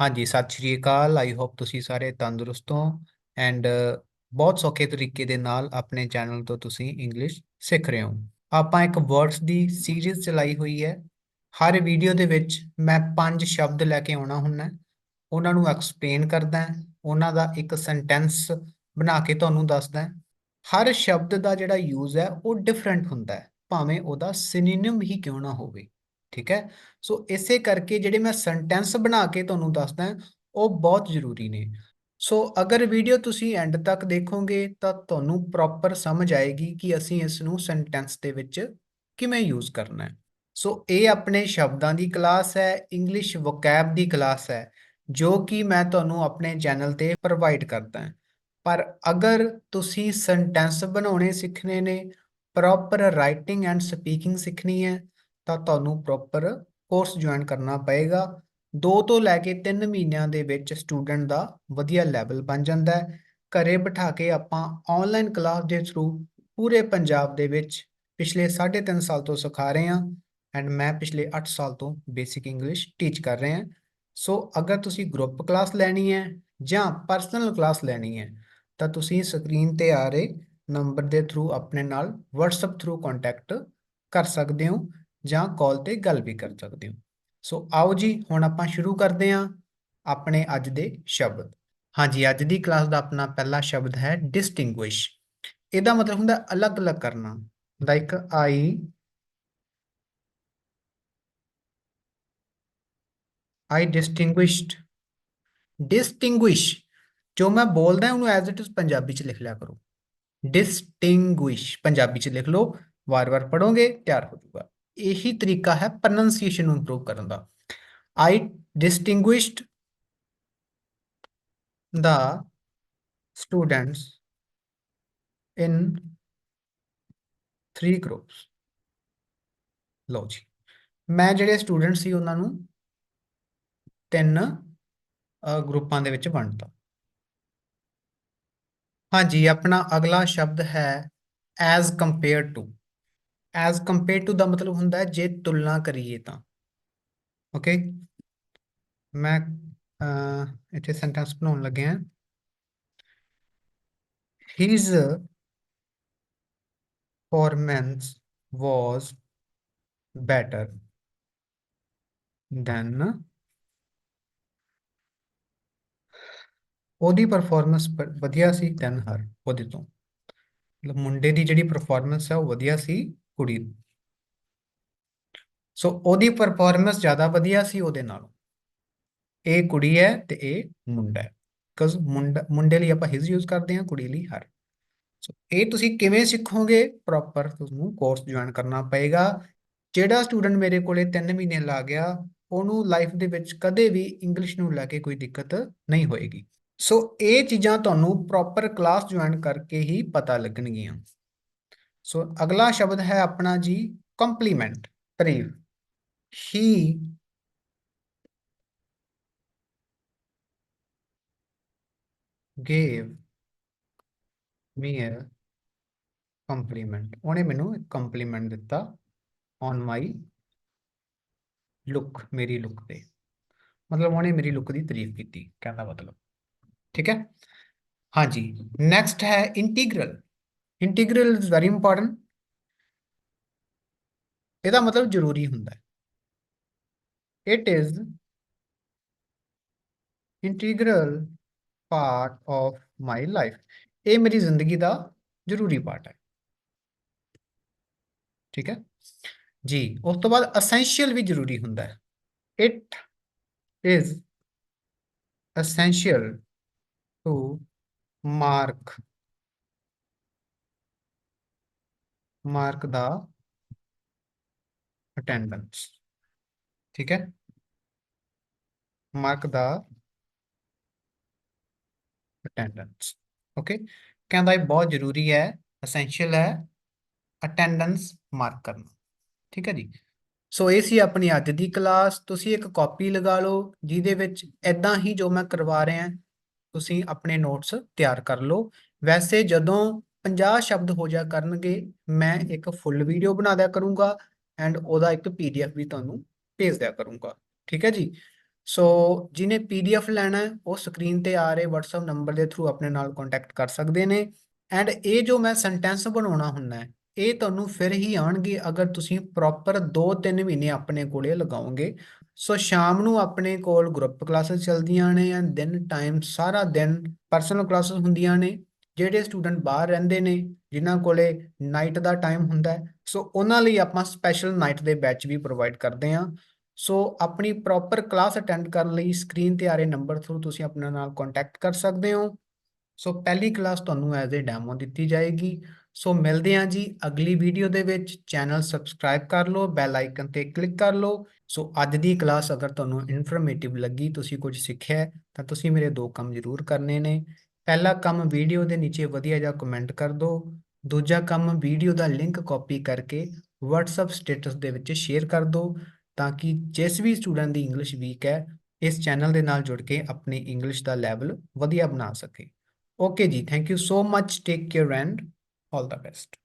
ਹਾਂਜੀ, ਸਤਿ ਸ਼੍ਰੀ ਅਕਾਲ। I hope ਤੁਸੀਂ ਸਾਰੇ ਤੰਦਰੁਸਤ ਹੋ ਐਂਡ ਬਹੁਤ ਸੌਖੇ ਤਰੀਕੇ ਦੇ ਨਾਲ ਆਪਣੇ ਚੈਨਲ ਤੋਂ ਤੁਸੀਂ ਇੰਗਲਿਸ਼ ਸਿੱਖ ਰਹੇ ਹੋ। ਆਪਾਂ ਇੱਕ ਵਰਡਸ ਦੀ ਸੀਰੀਜ਼ ਚਲਾਈ ਹੋਈ ਹੈ। ਹਰ ਵੀਡੀਓ ਦੇ ਵਿੱਚ ਮੈਂ ਪੰਜ ਸ਼ਬਦ ਲੈ ਕੇ ਆਉਣਾ ਹੁੰਦਾ ਉਹਨਾਂ ਨੂੰ ਐਕਸਪਲੇਨ ਕਰਦਾ ਉਹਨਾਂ ਦਾ ਇੱਕ ਸੈਂਟੈਂਸ ਬਣਾ ਕੇ ਤੁਹਾਨੂੰ ਦੱਸਦਾ ਹਰ ਸ਼ਬਦ ਦਾ ਜਿਹੜਾ ਯੂਜ਼ ਹੈ, ਉਹ ਡਿਫਰੈਂਟ ਹੁੰਦਾ ਹੈ। ਭਾਵੇਂ ਉਹਦਾ ਸਿਨੋਨਿਮ ਹੀ ਕਿਉਂ ਨਾ ਹੋਵੇ। ਠੀਕ ਹੈ? ਸੋ ਇਸੇ ਕਰਕੇ ਜਿਹੜੇ ਮੈਂ ਸੈਂਟੈਂਸ ਬਣਾ ਕੇ ਤੁਹਾਨੂੰ ਦੱਸਦਾ, ਉਹ ਬਹੁਤ ਜ਼ਰੂਰੀ ਨੇ। ਸੋ ਅਗਰ ਵੀਡੀਓ ਤੁਸੀਂ ਐਂਡ ਤੱਕ ਦੇਖੋਗੇ, ਤਾਂ ਤੁਹਾਨੂੰ ਪ੍ਰੋਪਰ ਸਮਝ ਆਏਗੀ ਕਿ ਅਸੀਂ ਇਸ ਨੂੰ ਸੈਂਟੈਂਸ ਦੇ ਵਿੱਚ ਕਿਵੇਂ ਯੂਜ਼ ਕਰਨਾ ਹੈ। ਸੋ ਇਹ ਆਪਣੇ ਸ਼ਬਦਾਂ ਦੀ ਕਲਾਸ ਹੈ ਇੰਗਲਿਸ਼ ਵੋਕੈਬ ਦੀ ਕਲਾਸ ਹੈ, ਜੋ ਕਿ ਮੈਂ ਤੁਹਾਨੂੰ ਆਪਣੇ ਚੈਨਲ ਤੇ ਪ੍ਰੋਵਾਈਡ ਕਰਦਾ ਹਾਂ। ਪਰ ਅਗਰ ਤੁਸੀਂ ਸੈਂਟੈਂਸ ਬਣਾਉਣੇ ਸਿੱਖਣੇ ਨੇ ਪ੍ਰੋਪਰ ਰਾਈਟਿੰਗ ਐਂਡ ਸਪੀਕਿੰਗ ਸਿੱਖਣੀ ਹੈ ਤਾਂ ਤੁਹਾਨੂੰ ਪ੍ਰੋਪਰ ਕੋਰਸ ਜੁਆਇਨ ਕਰਨਾ ਪਏਗਾ। 2 ਤੋਂ ਲੈ ਕੇ 3 ਮਹੀਨਿਆਂ ਦੇ ਵਿੱਚ ਸਟੂਡੈਂਟ ਦਾ ਵਧੀਆ ਲੈਵਲ ਬਣ ਜਾਂਦਾ ਹੈ। ਘਰੇ ਬਿਠਾ ਕੇ ਆਪਾਂ ਆਨਲਾਈਨ ਕਲਾਸ ਦੇ ਥਰੂ ਪੂਰੇ ਪੰਜਾਬ ਦੇ ਵਿੱਚ ਪਿਛਲੇ 3.5 ਸਾਲ ਤੋਂ ਸਿਖਾ ਰਹੇ ਹਾਂ ਐਂਡ ਮੈਂ ਪਿਛਲੇ 8 ਸਾਲ ਤੋਂ ਬੇਸਿਕ ਇੰਗਲਿਸ਼ ਟੀਚ ਕਰ ਰਹੇ ਹਾਂ। ਸੋ ਅਗਰ ਤੁਸੀਂ ਗਰੁੱਪ ਕਲਾਸ ਲੈਣੀ ਹੈ ਜਾਂ ਪਰਸਨਲ ਕਲਾਸ ਲੈਣੀ ਹੈ, ਤਾਂ ਤੁਸੀਂ ਸਕਰੀਨ ਤੇ ਆ ਰਹੇ ਨੰਬਰ ਦੇ ਥਰੂ ਆਪਣੇ ਨਾਲ WhatsApp ਥਰੂ ਕੰਟੈਕਟ ਕਰ ਸਕਦੇ ਹੋ। ਜਾਂ ਕਾਲ ਤੇ ਗੱਲ ਵੀ ਕਰ ਸਕਦੇ ਹੋ। ਸੋ ਆਓ ਜੀ, ਹੁਣ ਆਪਾਂ ਸ਼ੁਰੂ ਕਰਦੇ ਹਾਂ ਆਪਣੇ ਅੱਜ ਦੇ ਸ਼ਬਦ। ਹਾਂਜੀ ਅੱਜ ਦੀ ਕਲਾਸ ਦਾ ਆਪਣਾ ਪਹਿਲਾ ਸ਼ਬਦ ਹੈ ਡਿਸਟਿੰਗੁਇਸ਼ ਇਹਦਾ ਮਤਲਬ ਹੁੰਦਾ ਅਲੱਗ-ਅਲੱਗ ਕਰਨਾ। ਲਾਈਕ ਆਈ ਆਈ ਡਿਸਟਿੰਗੁਇਸ਼ਡ ਡਿਸਟਿੰਗੁਇਸ਼ ਜੋ ਮੈਂ ਬੋਲਦਾ, ਉਹਨੂੰ ਐਜ਼ ਇਟ ਇਜ਼ ਪੰਜਾਬੀ ਚ ਲਿਖ ਲਿਆ ਕਰੋ। ਡਿਸਟਿੰਗੁਇਸ਼ ਪੰਜਾਬੀ ਚ ਲਿਖ ਲਓ। ਵਾਰ-ਵਾਰ ਪੜੋਗੇ ਤਿਆਰ ਹੋ ਜਾਊਗਾ। ਇਹੀ ਤਰੀਕਾ ਹੈ ਪ੍ਰੋਨੰਸੀਏਸ਼ਨ ਨੂੰ ਇੰਪਰੂਵ ਕਰਨ ਦਾ। ਆਈ ਡਿਸਟਿੰਗੁਇਸ਼ਡ ਦਾ students in three groups. ਲਓ ਜੀ। ਮੈਂ ਜਿਹੜੇ ਸਟੂਡੈਂਟ ਸੀ ਉਹਨਾਂ ਨੂੰ ਤਿੰਨ ਗਰੁੱਪਾਂ ਦੇ ਵਿੱਚ ਵੰਡਤਾ। ਹਾਂਜੀ, ਆਪਣਾ ਅਗਲਾ ਸ਼ਬਦ ਹੈ as compare to as compare to ਦਾ ਮਤਲਬ ਹੁੰਦਾ ਹੈ ਜੇ ਤੁਲਨਾ ਕਰੀਏ ਤਾਂ। ਓਕੇ ਮੈਂ ਇੱਥੇ ਸੈਂਟੈਂਸ ਬਣਾਉਣ ਲੱਗਿਆ his performance was better than ਉਹਦੀ ਪਰਫਾਰਮੈਂਸ ਵਧੀਆ ਸੀ ਦੈਨ ਹਰ ਉਹਦੇ ਤੋਂ। ਮਤਲਬ ਮੁੰਡੇ ਦੀ ਜਿਹੜੀ ਪਰਫਾਰਮੈਂਸ ਹੈ ਉਹ ਵਧੀਆ ਸੀ। ਕੁੜੀ ਸੋ ਉਹਦੀ ਪਰਫਾਰਮੈਂਸ ਜ਼ਿਆਦਾ ਵਧੀਆ ਸੀ ਉਹਦੇ ਨਾਲੋਂ। ਇਹ ਕੁੜੀ ਹੈ ਤੇ ਇਹ ਮੁੰਡਾ ਹੈ। ਬਿਕਾਜ਼ ਮੁੰਡਾ, ਮੁੰਡੇ ਲਈ ਆਪਾਂ ਹਿਸ ਯੂਜ਼ ਕਰਦੇ ਹਾਂ, ਕੁੜੀ ਲਈ ਹਰ ਸੋ ਇਹ ਤੁਸੀਂ ਕਿਵੇਂ ਸਿੱਖੋਗੇ ਪ੍ਰੋਪਰ ਤੁਹਾਨੂੰ ਕੋਰਸ ਜੁਆਇਨ ਕਰਨਾ ਪਏਗਾ। ਜਿਹੜਾ ਸਟੂਡੈਂਟ ਮੇਰੇ ਕੋਲੇ 3 ਮਹੀਨੇ ਲਾ ਗਿਆ, ਉਹਨੂੰ ਲਾਈਫ ਦੇ ਵਿੱਚ ਕਦੇ ਵੀ ਇੰਗਲਿਸ਼ ਨੂੰ ਲੈ ਕੇ ਕੋਈ ਦਿੱਕਤ ਨਹੀਂ ਹੋਏਗੀ। ਸੋ ਇਹ ਚੀਜ਼ਾਂ ਤੁਹਾਨੂੰ ਪ੍ਰੋਪਰ ਕਲਾਸ ਜੁਆਇਨ ਕਰਕੇ ਹੀ ਪਤਾ ਲੱਗਣਗੀਆਂ। ਸੋ ਅਗਲਾ ਸ਼ਬਦ ਹੈ ਆਪਣਾ ਜੀ ਕੰਪਲੀਮੈਂਟ ਤਾਰੀਫ ਹੀ gave me a compliment ਉਹਨੇ ਮੈਨੂੰ ਇੱਕ ਕੰਪਲੀਮੈਂਟ ਦਿੱਤਾ ਔਨ ਮਾਈ ਲੁੱਕ ਮੇਰੀ ਲੁੱਕ ਤੇ। ਮਤਲਬ ਉਹਨੇ ਮੇਰੀ ਲੁੱਕ ਦੀ ਤਾਰੀਫ ਕੀਤੀ, ਕਹਿੰਦਾ ਮਤਲਬ। ਠੀਕ ਹੈ? ਹਾਂਜੀ। ਨੈਕਸਟ ਹੈ integral integral is very important ਇਹਦਾ ਮਤਲਬ ਜ਼ਰੂਰੀ ਹੁੰਦਾ ਹੈ। It is integral part of my life ਇਹ ਮੇਰੀ ਜ਼ਿੰਦਗੀ ਦਾ ਜ਼ਰੂਰੀ ਪਾਰਟ ਹੈ। ਠੀਕ ਹੈ? ਜੀ, ਉਸ ਤੋਂ ਬਾਅਦ ਅਸੈਂਸ਼ੀਅਲ ਵੀ ਜ਼ਰੂਰੀ ਹੁੰਦਾ ਹੈ। It is essential to mark mark the attendance, ਠੀਕ ਹੈ? mark the attendance ਓਕੇ ਕਹਿੰਦਾ ਇਹ ਬਹੁਤ ਜ਼ਰੂਰੀ ਹੈ, essential ਹੈ ਅਟੈਂਡੈਂਸ ਮਾਰਕ ਕਰਨਾ, ਠੀਕ ਹੈ ਜੀ? ਸੋ ਇਹ ਸੀ ਆਪਣੀ ਅੱਜ ਦੀ ਕਲਾਸ ਤੁਸੀਂ ਇੱਕ ਕਾਪੀ ਲਗਾ ਲਓ, ਜਿਹਦੇ ਵਿੱਚ ਐਦਾਂ ਹੀ ਜੋ ਮੈਂ ਕਰਵਾ ਰਿਹਾ, ਤੁਸੀਂ ਆਪਣੇ ਨੋਟਸ ਤਿਆਰ ਕਰ ਲਓ। ਵੈਸੇ ਜਦੋਂ 50 ਸ਼ਬਦ ਹੋ ਜਾ ਕਰਨਗੇ, ਮੈਂ ਇੱਕ ਫੁੱਲ ਵੀਡੀਓ ਬਣਾ ਦਿਆ ਕਰੂੰਗਾ ਐਂਡ ਉਹਦਾ ਇੱਕ ਪੀਡੀਐਫ ਵੀ ਤੁਹਾਨੂੰ ਭੇਜ ਦਿਆ ਕਰੂੰਗਾ, ਠੀਕ ਹੈ ਜੀ? ਸੋ ਜਿਹਨੇ ਪੀਡੀਐਫ ਲੈਣਾ ਹੈ, ਉਹ ਸਕਰੀਨ ਤੇ ਆ ਰਹੇ WhatsApp ਨੰਬਰ ਦੇ ਥਰੂ ਆਪਣੇ ਨਾਲ ਕੰਟੈਕਟ ਕਰ ਸਕਦੇ ਨੇ ਐਂਡ ਇਹ ਜੋ ਮੈਂ ਸੈਂਟੈਂਸ ਬਣਾਉਣਾ ਹੁੰਦਾ ਹੈ, ਇਹ ਤੁਹਾਨੂੰ ਫਿਰ ਹੀ ਆਣਗੇ ਅਗਰ ਤੁਸੀਂ ਪ੍ਰੋਪਰ 2-3 ਮਹੀਨੇ ਆਪਣੇ ਕੋਲੇ ਲਗਾਓਗੇ। ਸੋ ਸ਼ਾਮ ਨੂੰ ਆਪਣੇ ਕੋਲ ਗਰੁੱਪ ਕਲਾਸਿਸ ਚੱਲਦੀਆਂ ਨੇ ਐਂਡ ਦਿਨ ਟਾਈਮ ਸਾਰਾ ਦਿਨ ਪਰਸਨਲ ਕਲਾਸਿਸ ਹੁੰਦੀਆਂ ਨੇ। ਜਿਹੜੇ ਸਟੂਡੈਂਟ ਬਾਹਰ ਰਹਿੰਦੇ ਨੇ, ਜਿਨ੍ਹਾਂ ਕੋਲੇ ਨਾਈਟ ਦਾ ਟਾਈਮ ਹੁੰਦਾ ਸੋ ਉਹਨਾਂ ਲਈ ਆਪਾਂ ਸਪੈਸ਼ਲ ਨਾਈਟ ਦੇ ਬੈਚ ਵੀ ਪ੍ਰੋਵਾਈਡ ਕਰਦੇ ਹਾਂ। ਸੋ ਆਪਣੀ ਪ੍ਰੋਪਰ ਕਲਾਸ ਅਟੈਂਡ ਕਰਨ ਲਈ ਸਕਰੀਨ ਤੇ ਆ ਰਹੇ ਨੰਬਰ ਥਰੂ ਤੁਸੀਂ ਆਪਣੇ ਨਾਲ ਕੰਟੈਕਟ ਕਰ ਸਕਦੇ ਹੋ। ਸੋ ਪਹਿਲੀ ਕਲਾਸ ਤੁਹਾਨੂੰ ਐਜ਼ ਅ ਡੈਮੋ ਦਿੱਤੀ ਜਾਏਗੀ। ਸੋ ਮਿਲਦੇ ਹਾਂ ਜੀ ਅਗਲੀ ਵੀਡੀਓ ਦੇ ਵਿੱਚ। ਚੈਨਲ ਸਬਸਕ੍ਰਾਈਬ ਕਰ ਲਓ ਬੈਲ ਆਈਕਨ ਤੇ ਕਲਿੱਕ ਕਰ ਲਓ। ਸੋ ਅੱਜ ਦੀ ਕਲਾਸ ਅਗਰ ਤੁਹਾਨੂੰ ਇਨਫੋਰਮੇਟਿਵ ਲੱਗੀ, ਤੁਸੀਂ ਕੁਝ ਸਿੱਖਿਆ ਤਾਂ ਤੁਸੀਂ ਮੇਰੇ ਦੋ ਕੰਮ ਜ਼ਰੂਰ ਕਰਨੇ ਨੇ। ਪਹਿਲਾ ਕੰਮ ਵੀਡੀਓ ਦੇ ਨੀਚੇ ਵਧੀਆ ਜਿਹਾ ਕਮੈਂਟ ਕਰ ਦਿਓ। ਦੂਜਾ ਕੰਮ ਵੀਡੀਓ ਦਾ ਲਿੰਕ ਕਾਪੀ ਕਰਕੇ WhatsApp ਸਟੇਟਸ ਦੇ ਵਿੱਚ ਸ਼ੇਅਰ ਕਰ ਦਿਓ ਤਾਂ ਕਿ ਜਿਸ ਵੀ ਸਟੂਡੈਂਟ ਦੀ ਇੰਗਲਿਸ਼ ਵੀਕ ਹੈ, ਇਸ ਚੈਨਲ ਦੇ ਨਾਲ ਜੁੜ ਕੇ ਆਪਣੀ ਇੰਗਲਿਸ਼ ਦਾ ਲੈਵਲ ਵਧੀਆ ਬਣਾ ਸਕੇ। ਓਕੇ ਜੀ thank you so much take care and all the best